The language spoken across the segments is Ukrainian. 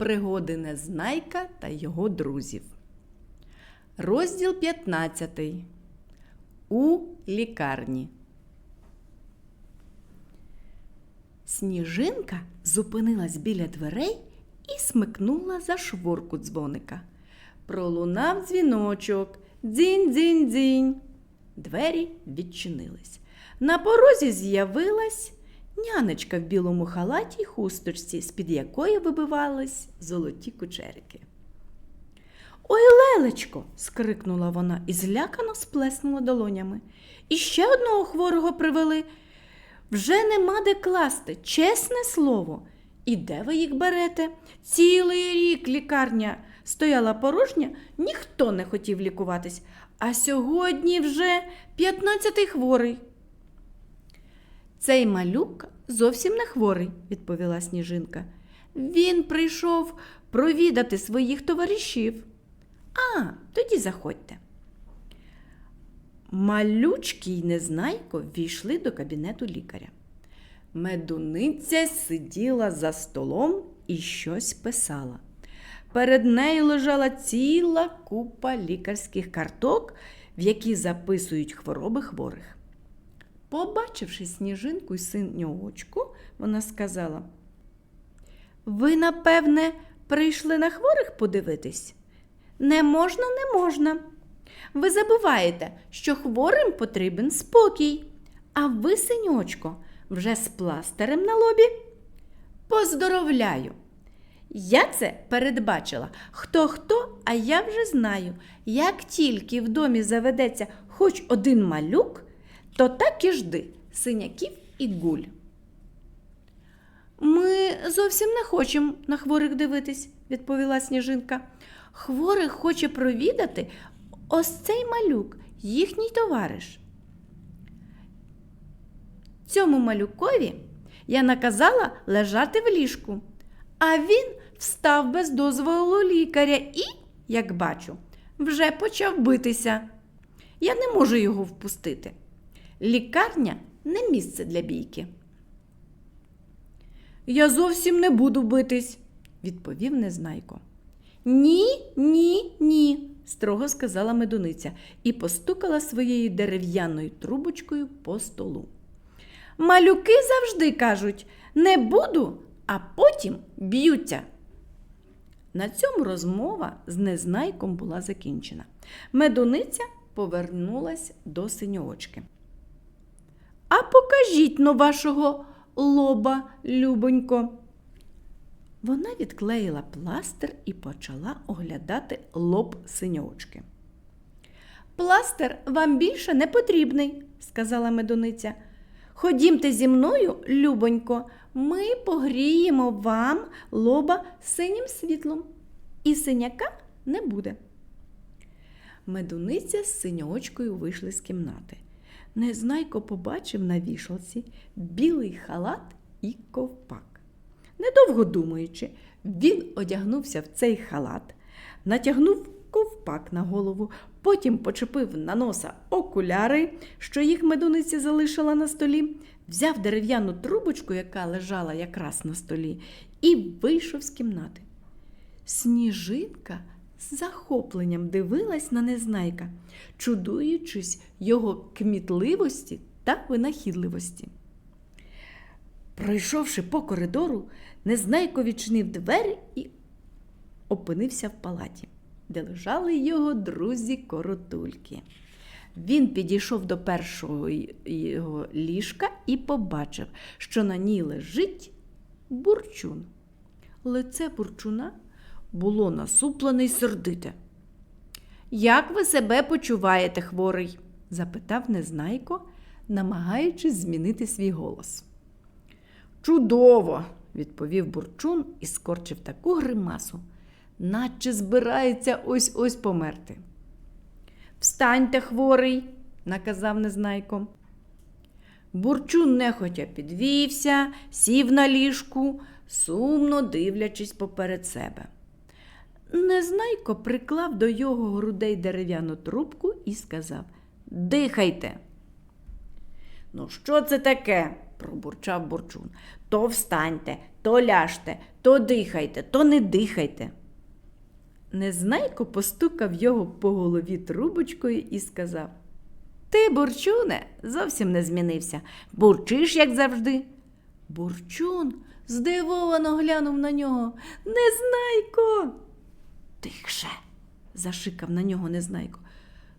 Пригоди Незнайка та його друзів. Розділ 15. У лікарні. Сніжинка зупинилась біля дверей і смикнула за шворку дзвоника. Пролунав дзвіночок. Дзінь-дзінь-дзінь. Двері відчинились. На порозі з'явилась нянечка в білому халаті й хусточці, з-під якої вибивались золоті кучерики. Ой, лелечко. скрикнула вона і злякано сплеснула долонями. І ще одного хворого привели. Вже нема де класти, чесне слово. І де ви їх берете? Цілий рік лікарня стояла порожня, ніхто не хотів лікуватись, а сьогодні вже п'ятнадцятий хворий. Цей малюк зовсім не хворий, відповіла сніжинка. Він прийшов провідати своїх товаришів. А, тоді заходьте. Малючки й незнайко ввійшли до кабінету лікаря. Медуниця сиділа за столом і щось писала. Перед нею лежала ціла купа лікарських карток, в які записують хвороби хворих. Побачивши сніжинку й синьоочку, вона сказала: Ви, напевне, прийшли на хворих подивитись? Не можна, не можна. Ви забуваєте, що хворим потрібен спокій, а ви, синьочко, вже з пластирем на лобі? Поздоровляю! Я це передбачила. Хто хто, а я вже знаю. Як тільки в домі заведеться хоч один малюк, то так і жди синяків і гуль. Ми зовсім не хочемо на хворих дивитись, відповіла сніжинка. Хворих хоче провідати ось цей малюк, їхній товариш. Цьому малюкові я наказала лежати в ліжку, а він встав без дозволу лікаря і, як бачу, вже почав битися. Я не можу його впустити. Лікарня не місце для бійки. Я зовсім не буду битись, відповів незнайко. Ні, ні, ні, строго сказала медуниця і постукала своєю дерев'яною трубочкою по столу. Малюки завжди кажуть не буду, а потім б'ються. На цьому розмова з незнайком була закінчена. Медуниця повернулась до синьоочки. А покажіть но вашого лоба, любонько. Вона відклеїла пластир і почала оглядати лоб синьоочки. Пластир вам більше не потрібний, сказала медуниця. Ходімте зі мною, любонько, ми погріємо вам лоба синім світлом, і синяка не буде. Медуниця з синьоочкою вийшли з кімнати. Незнайко побачив на вішалці білий халат і ковпак. Недовго думаючи, він одягнувся в цей халат, натягнув ковпак на голову, потім почепив на носа окуляри, що їх медуниця залишила на столі, взяв дерев'яну трубочку, яка лежала якраз на столі, і вийшов з кімнати. Сніжинка з захопленням дивилась на незнайка, чудуючись його кмітливості та винахідливості. Пройшовши по коридору, Незнайко відчинив двері і опинився в палаті, де лежали його друзі-коротульки. Він підійшов до першого його ліжка і побачив, що на ній лежить бурчун. Лице бурчуна було насуплене й сердите. Як ви себе почуваєте, хворий? запитав Незнайко, намагаючись змінити свій голос. Чудово, відповів бурчун і скорчив таку гримасу, наче збирається ось ось померти. Встаньте, хворий, наказав незнайко. Бурчун нехотя підвівся, сів на ліжку, сумно дивлячись поперед себе. Незнайко приклав до його грудей дерев'яну трубку і сказав Дихайте. Ну, що це таке? пробурчав бурчун. То встаньте, то ляжте, то дихайте, то не дихайте. Незнайко постукав його по голові трубочкою і сказав Ти, бурчуне, зовсім не змінився. Бурчиш, як завжди. Бурчун здивовано глянув на нього. Незнайко. Тихше, зашикав на нього Незнайко.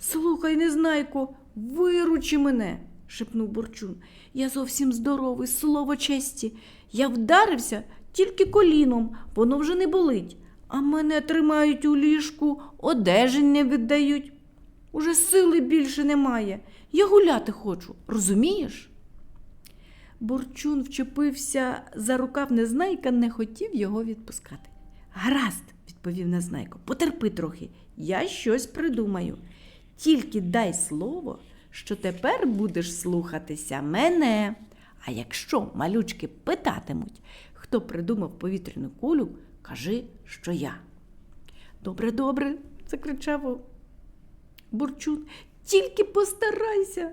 Слухай, Незнайко, виручи мене, шепнув Бурчун. Я зовсім здоровий, слово честі. Я вдарився тільки коліном, воно вже не болить. А мене тримають у ліжку, одежі не віддають. Уже сили більше немає. Я гуляти хочу, розумієш? Бурчун вчепився за рукав Незнайка, не хотів його відпускати. Гаразд, відповів Незнайко, потерпи трохи, я щось придумаю. Тільки дай слово, що тепер будеш слухатися мене. А якщо малючки питатимуть, хто придумав повітряну кулю, кажи, що я. Добре, добре, закричав Бурчун. Тільки постарайся.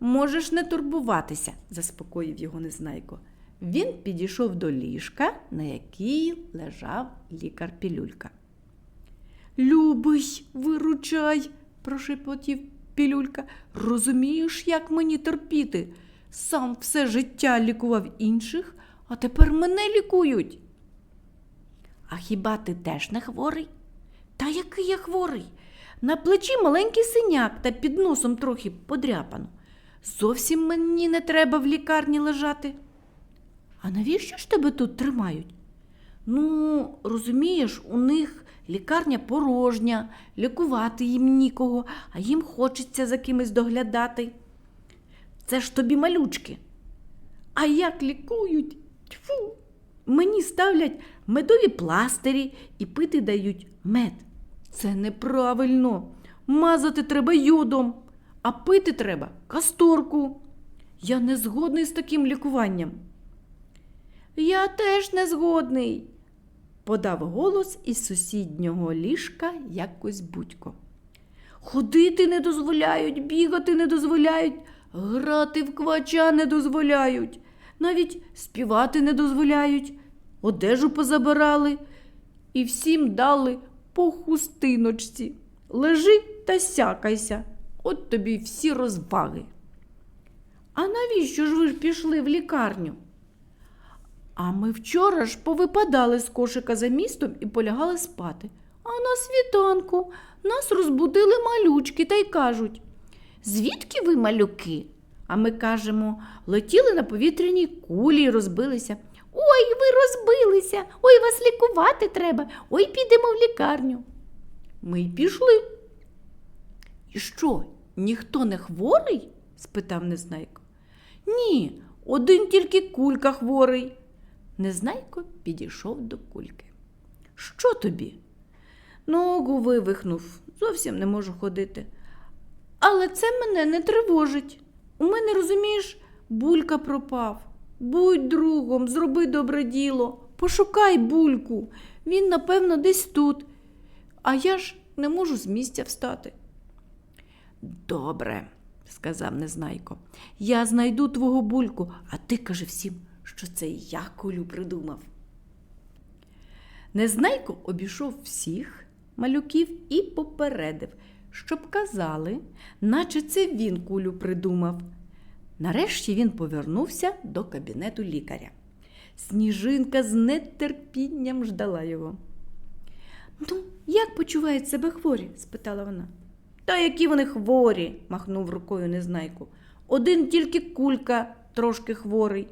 Можеш не турбуватися, заспокоїв його Незнайко. Він підійшов до ліжка, на якій лежав лікар Пілюлька. Любий, виручай, прошепотів Пілюлька. Розумієш, як мені терпіти? Сам все життя лікував інших, а тепер мене лікують. А хіба ти теж не хворий? Та який я хворий? На плечі маленький синяк та під носом трохи подряпано. Зовсім мені не треба в лікарні лежати. А навіщо ж тебе тут тримають? Ну, розумієш, у них лікарня порожня, лікувати їм нікого, а їм хочеться за кимось доглядати. Це ж тобі малючки. А як лікують? Тьфу! Мені ставлять медові пластирі і пити дають мед. Це неправильно. Мазати треба йодом, а пити треба касторку. Я не згодний з таким лікуванням. Я теж не згодний, подав голос із сусіднього ліжка якось будько. Ходити не дозволяють, бігати не дозволяють, грати в квача не дозволяють, навіть співати не дозволяють, одежу позабирали і всім дали по хустиночці. Лежи та сякайся, от тобі всі розваги. А навіщо ж ви ж пішли в лікарню? А ми вчора ж повипадали з кошика за містом і полягали спати. А на світанку нас розбудили малючки та й кажуть Звідки ви малюки? А ми кажемо, летіли на повітряній кулі і розбилися. Ой, ви розбилися, ой, вас лікувати треба, ой, підемо в лікарню. Ми й пішли. І що, ніхто не хворий? спитав Незнайко. Ні, один тільки кулька хворий. Незнайко підійшов до кульки. Що тобі? Ногу вивихнув, зовсім не можу ходити. Але це мене не тривожить. У мене, розумієш, булька пропав. Будь другом, зроби добре діло, пошукай бульку. Він, напевно, десь тут. А я ж не можу з місця встати. Добре, сказав Незнайко. Я знайду твого бульку, а ти кажи всім, що це я кулю придумав. Незнайко обійшов всіх малюків і попередив, щоб казали, наче це він кулю придумав. Нарешті він повернувся до кабінету лікаря. Сніжинка з нетерпінням ждала його. Ну, як почувають себе хворі? спитала вона. Та які вони хворі, махнув рукою Незнайко. Один тільки кулька трошки хворий.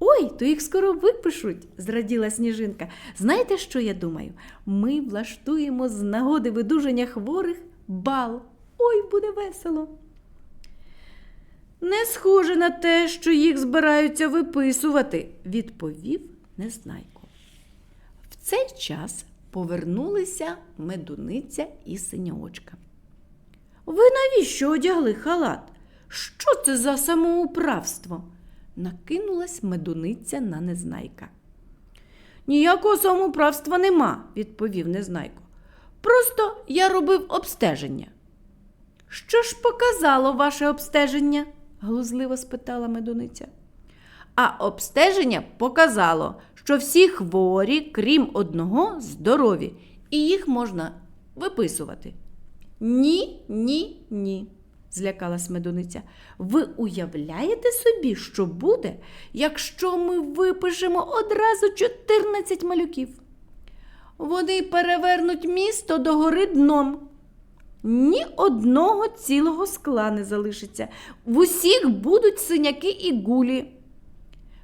Ой, то їх скоро випишуть, зраділа сніжинка. Знаєте, що я думаю? Ми влаштуємо з нагоди видуження хворих бал. Ой, буде весело. Не схоже на те, що їх збираються виписувати, відповів Незнайко. В цей час повернулися медуниця і синьоочка. Ви навіщо одягли халат? Що це за самоуправство? Накинулась медуниця на незнайка. Ніякого самоуправства нема, відповів Незнайко. Просто я робив обстеження. Що ж показало ваше обстеження? глузливо спитала медуниця. А обстеження показало, що всі хворі, крім одного, здорові, і їх можна виписувати. Ні, ні, ні, злякалась медуниця. Ви уявляєте собі, що буде, якщо ми випишемо одразу 14 малюків? Вони перевернуть місто догори дном. Ні одного цілого скла не залишиться. В усіх будуть синяки і гулі.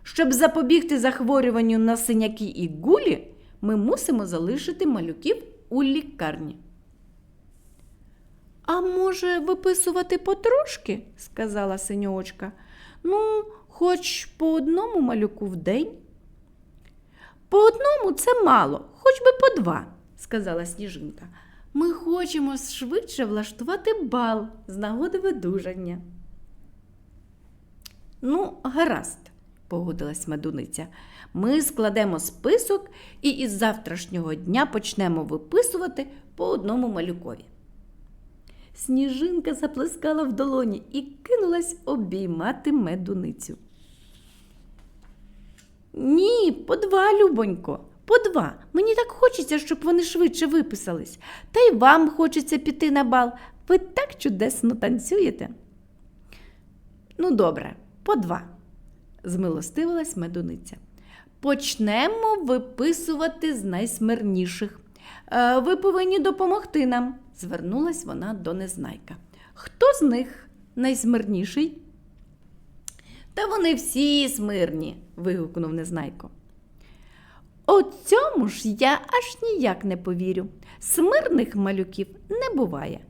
Щоб запобігти захворюванню на синяки і гулі, ми мусимо залишити малюків у лікарні. А може, виписувати потрошки? сказала синьочка. Ну, хоч по одному малюку в день. По одному це мало, хоч би по два, сказала сніжинка. Ми хочемо швидше влаштувати бал з нагоди видужання. Ну, гаразд, погодилась медуниця. Ми складемо список і із завтрашнього дня почнемо виписувати по одному малюкові. Сніжинка заплескала в долоні і кинулась обіймати медуницю. Ні, по два, любонько, по два. Мені так хочеться, щоб вони швидше виписались. Та й вам хочеться піти на бал. Ви так чудесно танцюєте. Ну, добре, по два, змилостивилась медуниця. Почнемо виписувати з найсмирніших. Е, Ви повинні допомогти нам, звернулась вона до незнайка. Хто з них найсмирніший? Та вони всі смирні, вигукнув незнайко. О цьому ж я аж ніяк не повірю. Смирних малюків не буває.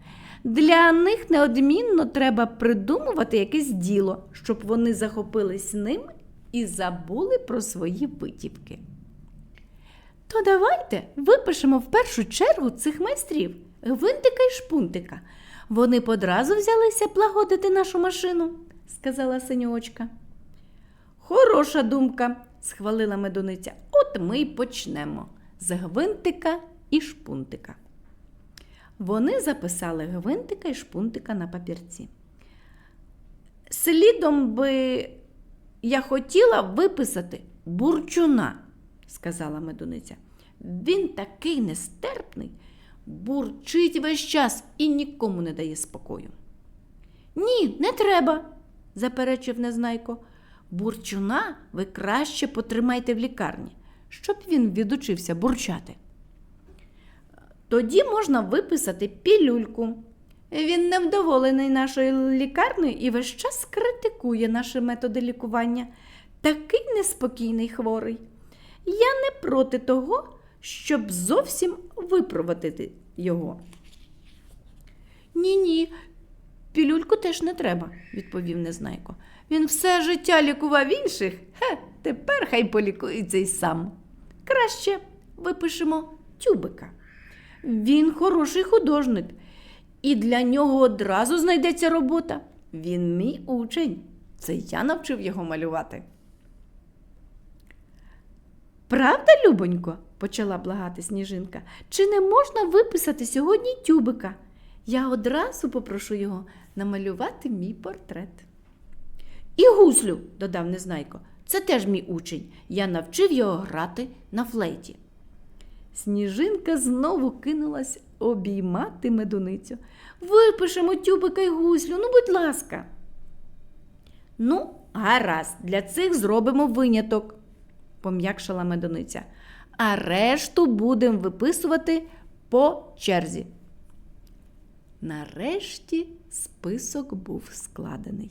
Для них неодмінно треба придумувати якесь діло, щоб вони захопились ним і забули про свої витівки. То давайте випишемо в першу чергу цих майстрів гвинтика і шпунтика. Вони одразу взялися плагодити нашу машину, сказала синьочка. Хороша думка, схвалила медуниця. От ми й почнемо з гвинтика і шпунтика. Вони записали гвинтика і шпунтика на папірці. Слідом би я хотіла виписати бурчуна, сказала медуниця. Він такий нестерпний, бурчить весь час і нікому не дає спокою. Ні, не треба, заперечив незнайко. Бурчуна ви краще потримайте в лікарні, щоб він відучився бурчати. Тоді можна виписати пілюльку. Він невдоволений нашою лікарнею і весь час критикує наші методи лікування. Такий неспокійний хворий. Я не проти того, щоб зовсім випроводити його. Ні, ні, пілюльку теж не треба, відповів Незнайко. Він все життя лікував інших, хе, тепер хай полікується й сам. Краще випишемо тюбика. Він хороший художник, і для нього одразу знайдеться робота. Він мій учень. Це я навчив його малювати. Правда, Любонько? Почала благати сніжинка. Чи не можна виписати сьогодні тюбика? Я одразу попрошу його намалювати мій портрет. І гуслю, додав Незнайко, це теж мій учень. Я навчив його грати на флейті. Сніжинка знову кинулась обіймати медуницю. Випишемо тюбика й гуслю, ну, будь ласка. Ну, гаразд, для цих зробимо виняток, пом'якшила медуниця. А решту будемо виписувати по черзі. Нарешті список був складений.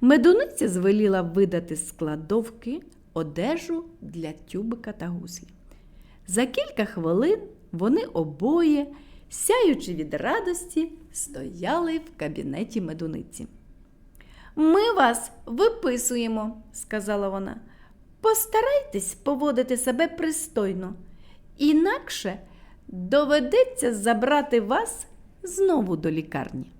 Медуниця звеліла видати складовки одежу для тюбика та гуслі. За кілька хвилин вони обоє, сяючи від радості, стояли в кабінеті медуниці. Ми вас виписуємо, сказала вона. Постарайтесь поводити себе пристойно, інакше доведеться забрати вас знову до лікарні.